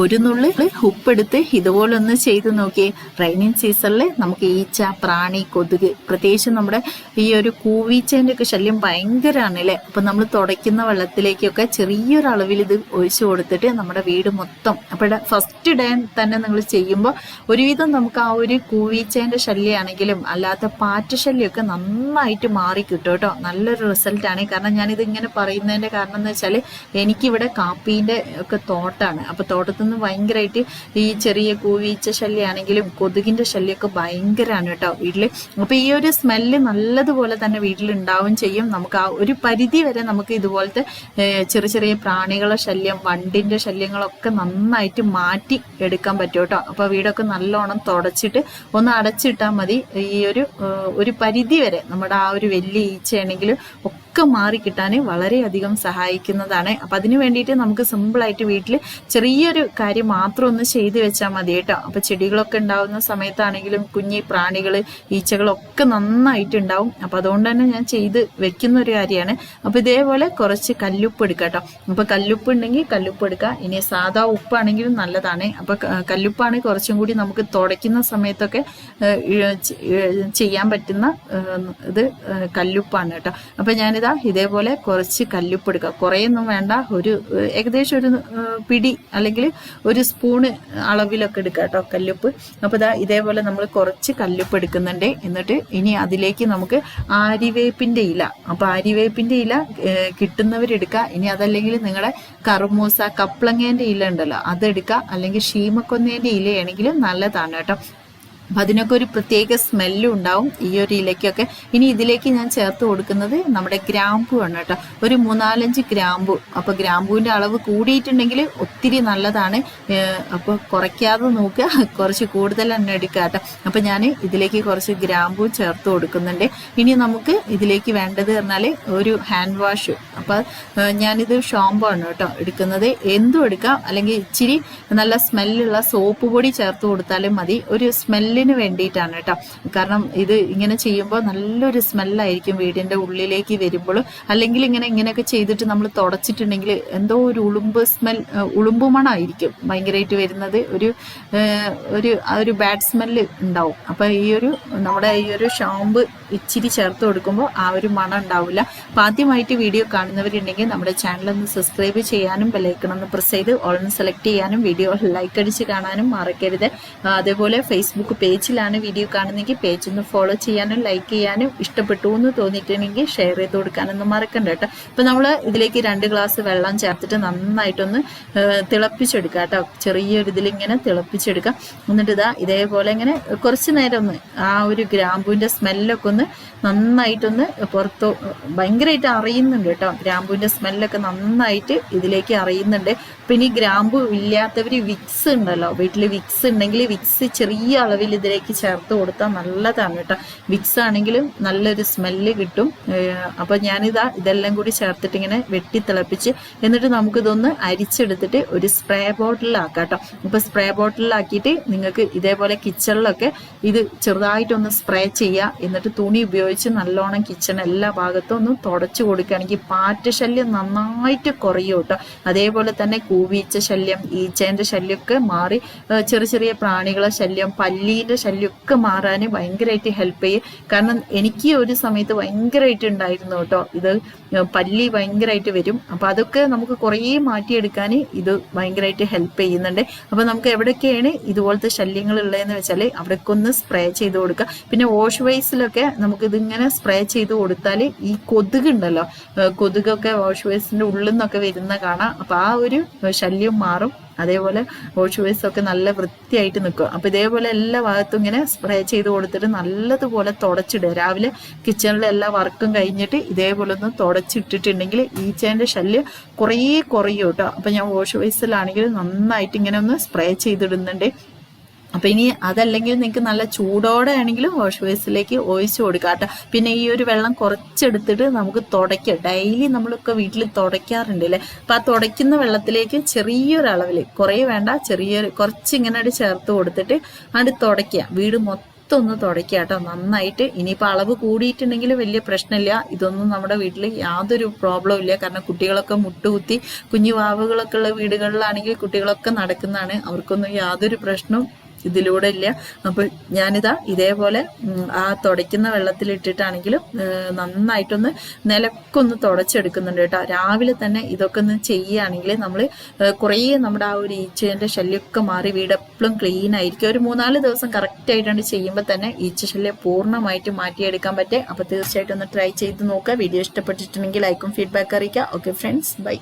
ഒരു നുള്ളി ഉപ്പെടുത്ത് ഇതുപോലെ ഒന്ന് ചെയ്ത് നോക്കിയേ. റൈനിങ് സീസണിൽ നമുക്ക് ഈച്ച പ്രാണി കൊതുക് പ്രത്യേകിച്ച് നമ്മുടെ ഈ ഒരു കൂവീച്ചേന്റെ ഒക്കെ ശല്യം ഭയങ്കരമാണ് അല്ലേ അപ്പൊ നമ്മൾ തുടയ്ക്കുന്ന വെള്ളത്തിലേക്കൊക്കെ ചെറിയൊരു അളവിൽ ഇത് ഒഴിച്ചു കൊടുത്തിട്ട് നമ്മുടെ വീട് മൊത്തം. അപ്പോൾ ഫസ്റ്റ് ഡേ തന്നെ നിങ്ങൾ ചെയ്യുമ്പോൾ ഒരുവിധം നമുക്ക് ആ ഒരു കൂവീച്ചേന്റെ ശല്യമാണെങ്കിലും അല്ലാത്ത പാറ്റ ശല്യമൊക്കെ നന്നായിട്ട് മാറി കിട്ടും കേട്ടോ. നല്ലൊരു റിസൾട്ടാണ്. കാരണം ഞാനിത് ഇങ്ങനെ പറയുന്നതിന്റെ കാരണം എന്ന് വെച്ചാൽ എനിക്കിവിടെ കാപ്പീന്റെ ഒക്കെ തോട്ടാണ്. അപ്പൊ തോട്ടത്തിൽ നിന്ന് ഭയങ്കരമായിട്ട് ഈ ചെറിയ കൂവീച്ച ശല്യമാണെങ്കിലും കൊതുകിന്റെ ശല്യമൊക്കെ ഭയങ്കരമാണ് കേട്ടോ വീട്ടിൽ. അപ്പൊ ഈ ഒരു സ്മെല്ല് നല്ലതുപോലെ തന്നെ വീട്ടിൽ ഉണ്ടാവും ചെയ്യും. നമുക്ക് ആ ഒരു പരിധി വരെ നമുക്ക് ഇതുപോലത്തെ ചെറിയ ചെറിയ പ്രാണികളെ ശല്യം വണ്ടിന്റെ ശല്യങ്ങളൊക്കെ നന്നായിട്ട് മാറ്റി എടുക്കാൻ പറ്റും കേട്ടോ. അപ്പൊ വീടൊക്കെ നല്ലോണം തുടച്ചിട്ട് ഒന്ന് അടച്ചിട്ടാൽ മതി. ഈ ഒരു ഒരു പരിധി വരെ നമ്മുടെ ആ ഒരു വലിയ ഈച്ചയാണെങ്കിലും ഒക്കെ മാറി കിട്ടാൻ വളരെയധികം സഹായിക്കുന്നതാണ്. അപ്പം അതിന് വേണ്ടിയിട്ട് നമുക്ക് സിമ്പിളായിട്ട് വീട്ടിൽ ചെറിയൊരു കാര്യം മാത്രം ഒന്ന് ചെയ്തു വെച്ചാൽ മതി കേട്ടോ. അപ്പം ചെടികളൊക്കെ ഉണ്ടാവുന്ന സമയത്താണെങ്കിലും കുഞ്ഞി പ്രാണികൾ ഈച്ചകളൊക്കെ നന്നായിട്ട് ഉണ്ടാവും അപ്പം അതുകൊണ്ട് തന്നെ ഞാൻ ചെയ്ത് വെക്കുന്ന ഒരു കാര്യമാണ്. അപ്പം ഇതേപോലെ കുറച്ച് കല്ലുപ്പ് എടുക്കാം കേട്ടോ. അപ്പം കല്ലുപ്പ് ഉണ്ടെങ്കിൽ കല്ലുപ്പ് എടുക്കുക ഇനി സാധാ ഉപ്പാണെങ്കിലും നല്ലതാണ്. അപ്പം കല്ലുപ്പാണ് കുറച്ചും കൂടി നമുക്ക് തുടയ്ക്കുന്ന സമയത്തൊക്കെ ചെയ്യാൻ പറ്റുന്ന ഇത് കല്ലുപ്പാണ് കേട്ടോ. അപ്പം ഞാനിതാ ഇതേപോലെ കുറച്ച് കല്ലുപ്പ് എടുക്കുക കുറേയൊന്നും വേണ്ട ഒരു ഏകദേശം ഒരു പിടി അല്ലെങ്കിൽ ഒരു സ്പൂണ് അളവിലൊക്കെ എടുക്കുക കേട്ടോ കല്ലുപ്പ്. അപ്പോൾ ഇതാ ഇതേപോലെ നമ്മൾ കുറച്ച് കല്ലുപ്പ് എടുക്കുന്നുണ്ട്. എന്നിട്ട് ഇനി അതിലേക്ക് നമുക്ക് ആരിവേപ്പിന്റെ ഇല. അപ്പോൾ ആരിവേപ്പിന്റെ ഇല കിട്ടുന്നവരെടുക്കുക ഇനി അതല്ലെങ്കിൽ നിങ്ങളുടെ കറുമൂസ കപ്ലങ്ങേന്റെ ഇല ഉണ്ടല്ലോ അതെടുക്കുക അല്ലെങ്കിൽ ഷീമക്കൊന്നേന്റെ ഇലയാണെങ്കിലും നല്ലതാണ് കേട്ടോ. അപ്പൊ അതിനൊക്കെ ഒരു പ്രത്യേക സ്മെല്ലും ഉണ്ടാവും ഈ ഒരു ഇലയ്ക്കൊക്കെ. ഇനി ഇതിലേക്ക് ഞാൻ ചേർത്ത് കൊടുക്കുന്നത് നമ്മുടെ ഗ്രാമ്പു ആണ് കേട്ടോ. ഒരു മൂന്നാലഞ്ച് ഗ്രാമ്പു. അപ്പൊ ഗ്രാമ്പുവിന്റെ അളവ് കൂടിയിട്ടുണ്ടെങ്കിൽ ഒത്തിരി നല്ലതാണ്. അപ്പോൾ അപ്പൊ കുറയ്ക്കാതെ നോക്കുക. കുറച്ച് കൂടുതൽ തന്നെ എടുക്കുക കേട്ടോ. അപ്പൊ ഞാൻ ഇതിലേക്ക് കുറച്ച് ഗ്രാമ്പു ചേർത്ത് കൊടുക്കുന്നുണ്ട്. ഇനി നമുക്ക് ഇതിലേക്ക് വേണ്ടത് പറഞ്ഞാൽ ഒരു ഹാൻഡ് വാഷ്. അപ്പോൾ ഞാനിത് ഷാമ്പു ആണ് കേട്ടോ എടുക്കുന്നത്. എന്തും എടുക്കാം. അല്ലെങ്കിൽ ഇച്ചിരി നല്ല സ്മെല്ലുള്ള സോപ്പ് പൊടി ചേർത്ത് കൊടുത്താലും മതി. ഒരു സ്മെല്ലിന് വേണ്ടിയിട്ടാണ് കേട്ടോ കാരണം ഇത് ഇങ്ങനെ ചെയ്യുമ്പോൾ നല്ലൊരു സ്മെല്ലായിരിക്കും വീടിന്റെ ഉള്ളിലേക്ക് വരുമ്പോൾ അല്ലെങ്കിൽ ഇങ്ങനെ ഇങ്ങനെയൊക്കെ ചെയ്തിട്ട് നമ്മൾ തുടച്ചിട്ടുണ്ടെങ്കിൽ എന്തോ ഒരു ഉളുമ്പ് സ്മെൽ ഉളുമ്പ് മണമായിരിക്കും ഭയങ്കരമായിട്ട് വരുന്നത്. ഒരു ഒരു ആ ഒരു ബാഡ് സ്മെല്ല് ഉണ്ടാവും. അപ്പോൾ ഈ ഒരു നമ്മുടെ ഈ ഒരു ഷാമ്പ് ഇച്ചിരി ചേർത്ത് കൊടുക്കുമ്പോൾ ആ ഒരു മണം ഉണ്ടാവില്ല. അപ്പം ആദ്യമായിട്ട് വീഡിയോ കാണുന്നവരുണ്ടെങ്കിൽ നമ്മുടെ ചാനൽ ഒന്ന് സബ്സ്ക്രൈബ് ചെയ്യാനും ബെലൈക്കൺ ഒന്ന് പ്രസ് ചെയ്ത് ഓൾന്ന് സെലക്ട് ചെയ്യാനും വീഡിയോ ലൈക്ക് അടിച്ച് കാണാനും മറക്കരുത്. അതേപോലെ ഫേസ്ബുക്ക് പേജിലാണ് വീഡിയോ കാണുന്നെങ്കിൽ പേജ് ഒന്ന് ഫോളോ ചെയ്യാനും ലൈക്ക് ചെയ്യാനും ഇഷ്ടപ്പെട്ടു എന്ന് തോന്നിയിട്ടുണ്ടെങ്കിൽ ഷെയർ ചെയ്ത് കൊടുക്കാനൊന്നും മറക്കണ്ട കേട്ടോ. ഇപ്പം നമ്മൾ ഇതിലേക്ക് രണ്ട് ഗ്ലാസ് വെള്ളം ചേർത്തിട്ട് നന്നായിട്ടൊന്ന് തിളപ്പിച്ചെടുക്കുക കേട്ടോ. ചെറിയൊരു ഇതിലിങ്ങനെ തിളപ്പിച്ചെടുക്കാം. എന്നിട്ട് ഇതാ ഇതേപോലെ ഇങ്ങനെ കുറച്ച് നേരം ഒന്ന് ആ ഒരു ഗ്രാമ്പൂവിന്റെ സ്മെല്ലൊക്കെ ഒന്ന് നന്നായിട്ടൊന്ന് പുറത്തു ഭയങ്കരമായിട്ട് അറിയുന്നുണ്ട് കേട്ടോ. ഗ്രാമ്പൂവിന്റെ സ്മെല്ലൊക്കെ നന്നായിട്ട് ഇതിലേക്ക് അറിയുന്നുണ്ട്. പിന്നെ ഈ ഗ്രാമ്പു ഇല്ലാത്തവർ വിക്സ് ഉണ്ടല്ലോ. വീട്ടിൽ വിക്സ് ഉണ്ടെങ്കിൽ വിക്സ് ചെറിയ അളവിൽ ഇതിലേക്ക് ചേർത്ത് കൊടുത്താൽ നല്ലതാണ് കേട്ടോ. വിക്സ് ആണെങ്കിലും നല്ലൊരു സ്മെല്ല് കിട്ടും. അപ്പോൾ അപ്പൊ ഞാനിതാ ഇതെല്ലാം കൂടി ചേർത്തിട്ട് ഇങ്ങനെ വെട്ടി തിളപ്പിച്ച് എന്നിട്ട് നമുക്കിതൊന്ന് അരിച്ചെടുത്തിട്ട് ഒരു സ്പ്രേ ബോട്ടിലാക്കാം കേട്ടോ. ഇപ്പോൾ സ്പ്രേ ബോട്ടിലാക്കിയിട്ട് നിങ്ങൾക്ക് ഇതേപോലെ കിച്ചണിലൊക്കെ ഇത് ചെറുതായിട്ടൊന്ന് സ്പ്രേ ചെയ്യുക എന്നിട്ട് തുണി ഉപയോഗിച്ച് നല്ലോണം കിച്ചൺ എല്ലാ ഭാഗത്തും ഒന്ന് തുടച്ചു കൊടുക്കുകയാണെങ്കിൽ പാറ്റ ശല്യം നന്നായിട്ട് കുറയും കേട്ടോ. അതേപോലെ തന്നെ കൂവീച്ച ശല്യം ഈച്ചേന്റെ ശല്യമൊക്കെ മാറി. ചെറിയ ചെറിയ പ്രാണികളെ ശല്യം പല്ലീന്റെ ശല്യമൊക്കെ മാറാൻ ഭയങ്കരമായിട്ട് ഹെൽപ്പ് ചെയ്യും. കാരണം എനിക്ക് ഒരു സമയത്ത് ഭയങ്കരമായിട്ട് ഉണ്ടായിരുന്നു കേട്ടോ. ഇത് പല്ലി ഭയങ്കരമായിട്ട് വരും. അപ്പോൾ അതൊക്കെ നമുക്ക് കുറേ മാറ്റിയെടുക്കാൻ ഇത് ഭയങ്കരമായിട്ട് ഹെൽപ്പ് ചെയ്യുന്നുണ്ട്. അപ്പോൾ നമുക്ക് എവിടെയൊക്കെയാണ് ഇതുപോലത്തെ ശല്യങ്ങൾ ഉള്ളതെന്ന് വെച്ചാൽ അവിടേക്ക് ഒന്ന് സ്പ്രേ ചെയ്ത് കൊടുക്കുക. പിന്നെ വാഷ് വൈസിലൊക്കെ നമുക്ക് ഇതിങ്ങനെ സ്പ്രേ ചെയ്ത് കൊടുത്താൽ ഈ കൊതുക് ഉണ്ടല്ലോ കൊതുകൊക്കെ വാഷ് വൈസിന്റെ ഉള്ളിൽ നിന്നൊക്കെ വരുന്ന കാണാം. അപ്പോൾ ആ ഒരു ശല്യം മാറും. അതേപോലെ വാഷ് ബേസ് ഒക്കെ നല്ല വൃത്തിയായിട്ട് നിൽക്കും. അപ്പൊ ഇതേപോലെ എല്ലാ ഭാഗത്തും ഇങ്ങനെ സ്പ്രേ ചെയ്ത് കൊടുത്തിട്ട് നല്ലതുപോലെ തുടച്ചിടുക. രാവിലെ കിച്ചണിലെ എല്ലാ വർക്കും കഴിഞ്ഞിട്ട് ഇതേപോലെ ഒന്ന് തുടച്ചിട്ടിട്ടുണ്ടെങ്കിൽ ഈച്ചേന്റെ ശല്യം കുറേ കുറയും കേട്ടോ. അപ്പൊ ഞാൻ വാഷ് ബേസിലാണെങ്കിൽ നന്നായിട്ട് ഇങ്ങനെ ഒന്ന് സ്പ്രേ ചെയ്തിടുന്നുണ്ട്. അപ്പൊ ഇനി അതല്ലെങ്കിൽ നിങ്ങൾക്ക് നല്ല ചൂടോടെ ആണെങ്കിലും വാഷ് ബേസിലേക്ക് ഒഴിച്ചു കൊടുക്കാം. കേട്ടോ. പിന്നെ ഈ ഒരു വെള്ളം കുറച്ചെടുത്തിട്ട് നമുക്ക് തുടയ്ക്കാം. ഡെയിലി നമ്മളൊക്കെ വീട്ടിൽ തുടയ്ക്കാറുണ്ട് അല്ലേ? അപ്പൊ ആ തുടയ്ക്കുന്ന വെള്ളത്തിലേക്ക് ചെറിയൊരു അളവിൽ കുറേ വേണ്ട ചെറിയൊരു കുറച്ച് ഇങ്ങനെ ചേർത്ത് കൊടുത്തിട്ട് അത് തുടയ്ക്കുക വീട് മൊത്തം ഒന്ന് തുടയ്ക്കുക കേട്ടോ. നന്നായിട്ട്. ഇനിയിപ്പോൾ അളവ് കൂടിയിട്ടുണ്ടെങ്കിൽ വലിയ പ്രശ്നമില്ല. ഇതൊന്നും നമ്മുടെ വീട്ടിൽ യാതൊരു പ്രോബ്ലം ഇല്ല. കാരണം കുട്ടികളൊക്കെ മുട്ടുകുത്തി കുഞ്ഞു വാവുകളൊക്കെ ഉള്ള വീടുകളിലാണെങ്കിൽ കുട്ടികളൊക്കെ നടക്കുന്നതാണ്. അവർക്കൊന്നും യാതൊരു പ്രശ്നവും ഇതിലൂടെ ഇല്ല. അപ്പോൾ ഞാനിതാ ഇതേപോലെ ആ തുടയ്ക്കുന്ന വെള്ളത്തിൽ ഇട്ടിട്ടാണെങ്കിലും നന്നായിട്ടൊന്ന് നിലക്കൊന്ന് തുടച്ചെടുക്കുന്നുണ്ട് കേട്ടോ. രാവിലെ തന്നെ ഇതൊക്കെ ഒന്ന് ചെയ്യുകയാണെങ്കിൽ നമ്മൾ കുറേ നമ്മുടെ ആ ഒരു ഈച്ചേന്റെ ശല്യമൊക്കെ മാറി വീട് എപ്പോഴും ക്ലീൻ ആയിരിക്കും. ഒരു മൂന്നാൽ ദിവസം കറക്റ്റ് ആയിട്ടാണ് ചെയ്യുമ്പോൾ തന്നെ ഈച്ച ശല്യം പൂർണമായിട്ട് മാറ്റിയെടുക്കാൻ പറ്റേ. അപ്പോൾ തീർച്ചയായിട്ടും ഒന്ന് ട്രൈ ചെയ്ത് നോക്കുക. വീഡിയോ ഇഷ്ടപ്പെട്ടിട്ടുണ്ടെങ്കിൽ ലൈക്കും ഫീഡ്ബാക്ക് അറിയിക്കുക. Okay friends bye